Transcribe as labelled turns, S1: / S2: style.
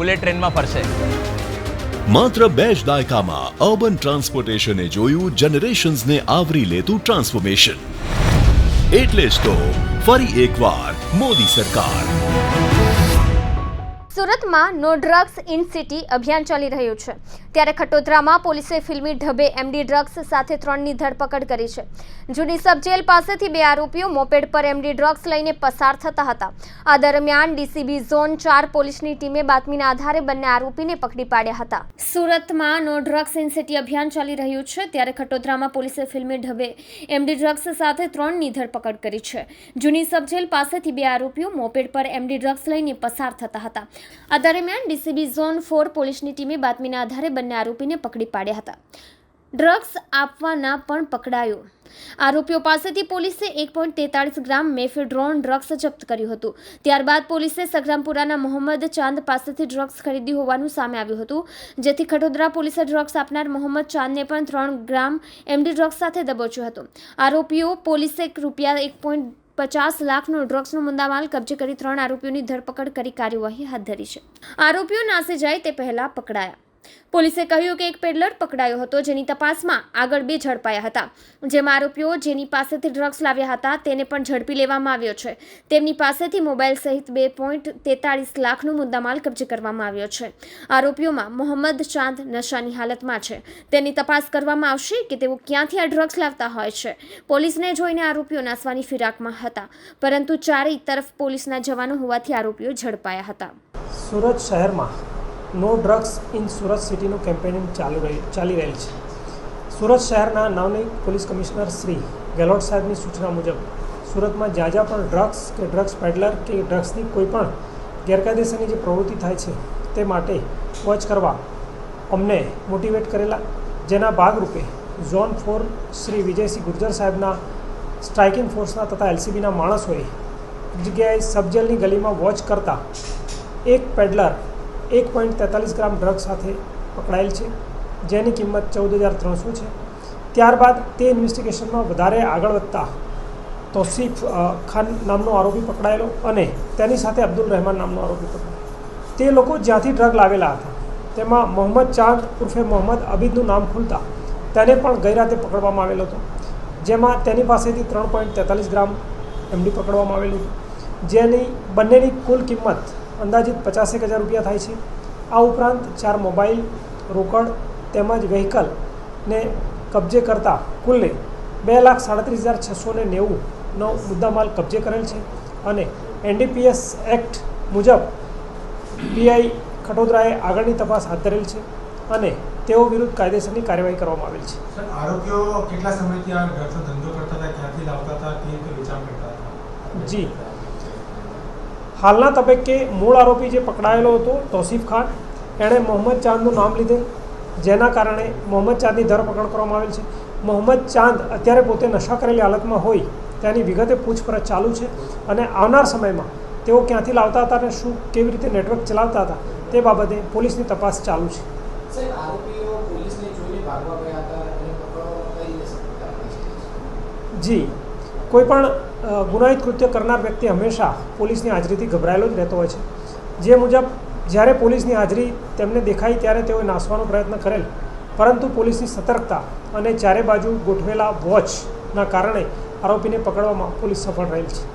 S1: Bullet ટ્રેનમાં ફરશે.
S2: માત્ર બે જ દાયકામાં અર્બન ટ્રાન્સપોર્ટેશને જોયું જનરેશન્સને આવરી લેતું ટ્રાન્સફોર્મેશન. એટલે જ તો ફરી એકવાર મોદી સરકાર.
S3: સુરતમાં નો ડ્રગ્સ ઇન સિટી અભિયાન ચાલી રહ્યું છે. ત્યારે ખટોદરામાં પોલીસે ફિલ્મી ઢબે એમડી ડ્રગ્સ સાથે ત્રણની ધરપકડ કરી છે. જૂની સબ જેલ પાસેથી બે આરોપીઓ મોપેડ પર એમડી ડ્રગ્સ લઈને પસાર થતા હતા. આ દરમિયાન ડીસીબી ઝોન ચાર પોલીસની ટીમે બાતમીના આધારે બંને આરોપીને પકડી પાડ્યા હતા. સુરતમાં નો ડ્રગ્સ ઇન અભિયાન ચાલી રહ્યું છે, ત્યારે ખટોદરામાં પોલીસે ફિલ્મી ઢબે એમડી ડ્રગ્સ સાથે ત્રણની ધરપકડ કરી છે. જૂની સબ જેલ પાસેથી બે આરોપીઓ મોપેડ પર એમડી ડ્રગ્સ લઈને પસાર થતા હતા. આ દરમિયાન ડીસીબી ઝોન ફોર પોલીસની ટીમે બાતમીના આધારે બંને આરોપીને પકડી પાડ્યા હતા. ડ્રગ્સ આપવાના પણ પકડાયો. આરોપીઓ પાસેથી પોલીસે એક પોઈન્ટ તેતાળીસ ગ્રામ મેફેડ્રોન ડ્રગ્સ જપ્ત કર્યું હતું. ત્યારબાદ પોલીસે સગ્રામપુરાના મોહમ્મદ ચાંદ પાસેથી ડ્રગ્સ ખરીદી હોવાનું સામે આવ્યું હતું. જેથી ખટોદરા પોલીસે ડ્રગ્સ આપનાર મોહમ્મદ ચાંદને પણ ત્રણ ગ્રામ એમડી ડ્રગ્સ સાથે દબોચ્યો હતો. આરોપીઓ પોલીસે રૂપિયા એક પોઈન્ટ પચાસ લાખનો ડ્રગ્સનો મુદ્દામાલ કબજે કરી ત્રણ આરોપીઓની ધરપકડ કરી કાર્યવાહી હાથ ધરી છે. આરોપીઓ નાસી જાય તે પહેલા પકડાયા. પોલીસે કહ્યું કે એક પેડલર પકડાયો હતો, જેની તપાસમાં આગળ બે ઝડપાયા હતા. જેમાં આરોપીઓ જેની પાસેથી ડ્રગ્સ લાવ્યા હતા, તેને પણ ઝડપી લેવામાં આવ્યો છે. તેમની પાસેથી મોબાઈલ સહિત બે પોઈન્ટ તેતાળીસ લાખનો મુદ્દામાલ કબજે કરવામાં આવ્યો છે. આરોપીઓમાં મોહમ્મદ ચાંદ નશાની હાલતમાં છે. તેની તપાસ કરવામાં આવશે કે તેઓ ક્યાંથી આ ડ્રગ્સ લાવતા હોય છે. પોલીસને જોઈને આરોપીઓ નાસવાની ફિરાકમાં હતા, પરંતુ ચારેય તરફ પોલીસના જવાનો હોવાથી આરોપીઓ ઝડપાયા હતા.
S4: સુરત શહેરમાં નો ડ્રગ્સ ઇન સુરત સિટીનું કેમ્પેનિંગ ચાલુ રહી, ચાલી રહેલ છે. સુરત શહેરના નવનિયુક્ત પોલીસ કમિશનર શ્રી ગેહલોત સાહેબની સૂચના મુજબ, સુરતમાં જ્યાં જ્યાં પણ ડ્રગ્સ કે ડ્રગ્સ પેડલર કે ડ્રગ્સની કોઈ પણ ગેરકાયદેસરની જે પ્રવૃત્તિ થાય છે, તે માટે વોચ કરવા અમને મોટિવેટ કરેલા. જેના ભાગરૂપે ઝોન ફોર શ્રી વિજયસિંહ ગુર્જર સાહેબના સ્ટ્રાઇકિંગ ફોર્સના તથા એલસીબીના માણસોએ જગ્યાએ સબજેલની ગલીમાં વોચ કરતા એક પેડલર એક પોઈન્ટ તેતાલીસ ગ્રામ ડ્રગ સાથે પકડાયેલ છે, જેની કિંમત ચૌદ હજાર ત્રણસો છે. ત્યારબાદ તે ઇન્વેસ્ટિગેશનમાં વધારે આગળ વધતા તોસીફ ખાન નામનો આરોપી પકડાયેલો અને તેની સાથે અબ્દુલ રહેમાન નામનો આરોપી પકડાયેલો. તે લોકો જ્યાંથી ડ્રગ લાવેલા હતા, તેમાં મોહમ્મદ ચાંદ ઉર્ફે મોહમ્મદ અબીદનું નામ ખુલતા તેને પણ ગઈ રાતે પકડવામાં આવેલો હતો, જેમાં તેની પાસેથી ત્રણ પોઈન્ટ તેતાલીસ ગ્રામ એમડી પકડવામાં આવેલું જેની બંનેની કુલ કિંમત અંદાજિત પચાસેક હજાર રૂપિયા થાય છે. આ ઉપરાંત ચાર મોબાઈલ રોકડ તેમજ વ્હીકલને કબજે કરતા કુલ્લે બે લાખ સાડત્રીસ હજાર છસો ને નેવુંનો મુદ્દામાલ કબજે કરેલ છે અને એનડીપીએસ એક્ટ મુજબ પીઆઈ ખટોદરાએ આગળની તપાસ હાથ ધરેલ છે અને તેઓ વિરુદ્ધ કાયદેસરની કાર્યવાહી કરવામાં આવેલ છે.
S5: સર કેટલા સમયથી આ ધંધો કરતા હતા ક્યાંથી લાવતા હતા કેવી રીતે કરતા હતા?
S4: જી. હાલના તબક્કે મૂળ આરોપી જે પકડાયેલો હતો તોસીફ ખાન એણે મોહમ્મદ ચાંદનું નામ લીધેલ જેના કારણે મોહમ્મદ ચાંદની ધરપકડ કરવામાં આવેલ છે. મોહમ્મદ ચાંદ અત્યારે પોતે નશા કરેલી હાલતમાં હોય તેની વિગતે પૂછપરછ ચાલુ છે અને આવનાર સમયમાં તેઓ ક્યાંથી લાવતા હતા અને શું કેવી રીતે નેટવર્ક ચલાવતા હતા તે બાબતે પોલીસની તપાસ ચાલુ છે. જી કોઈ પણ ગુનાહિત કૃત્ય કરનાર વ્યક્તિ હંમેશા પોલીસની હાજરીથી ગભરાયેલો જ રહેતો હોય છે. જે મુજબ જ્યારે પોલીસની હાજરી તેમને દેખાઈ ત્યારે તેઓએ નાસવાનો પ્રયત્ન કરેલ. પરંતુ પોલીસની સતર્કતા અને ચારે બાજુ ગોઠવેલા વોચના કારણે આરોપીને પકડવામાં પોલીસ સફળ રહેલ છે.